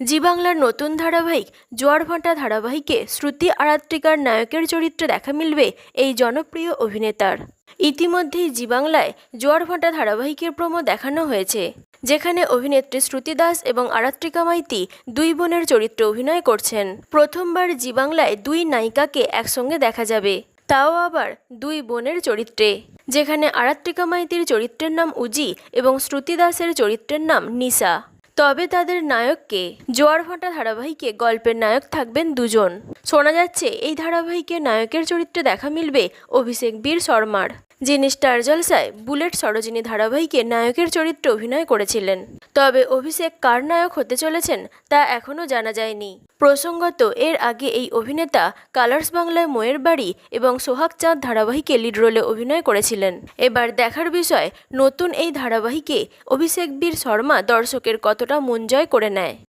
জি বাংলার নতুন ধারাবাহিক জোয়ার ভাঁটা ধারাবাহিকে শ্রুতি আরাত্রিকার নায়কের চরিত্রে দেখা মিলবে এই জনপ্রিয় অভিনেতার। ইতিমধ্যেই জি বাংলায় জোয়ার ভাঁটা ধারাবাহিকের প্রোমো দেখানো হয়েছে, যেখানে অভিনেত্রী শ্রুতি দাস এবং আরাত্রিকা মাইতি দুই বোনের চরিত্রে অভিনয় করছেন। প্রথমবার জি বাংলায় দুই নায়িকাকে একসঙ্গে দেখা যাবে, তাও আবার দুই বোনের চরিত্রে, যেখানে আরাত্রিকা মাইতির চরিত্রের নাম উজি এবং শ্রুতি দাসের চরিত্রের নাম নিশা তবে তাদের নায়ককে, জোয়ার ভাঁটা ধারাবাহিকে গল্পের নায়ক থাকবেন দুজন। শোনা যাচ্ছে, এই ধারাবাহিকে নায়কের চরিত্রে দেখা মিলবে অভিষেক বীর শর্মার, যিনি স্টার জলসায় বুলেট সরোজিনী ধারাবাহিকে নায়কের চরিত্রে অভিনয় করেছিলেন। তবে অভিষেক কার নায়ক হতে চলেছেন তা এখনও জানা যায়নি। প্রসঙ্গত, এর আগে এই অভিনেতা কালার্স বাংলায় মোয়ের বাড়ি এবং সোহাগ চাঁদ ধারাবাহিকে লিড রোলে অভিনয় করেছিলেন। এবার দেখার বিষয়, নতুন এই ধারাবাহিকে অভিষেক বীর শর্মা দর্শকের কতটা মন জয় করে নেয়।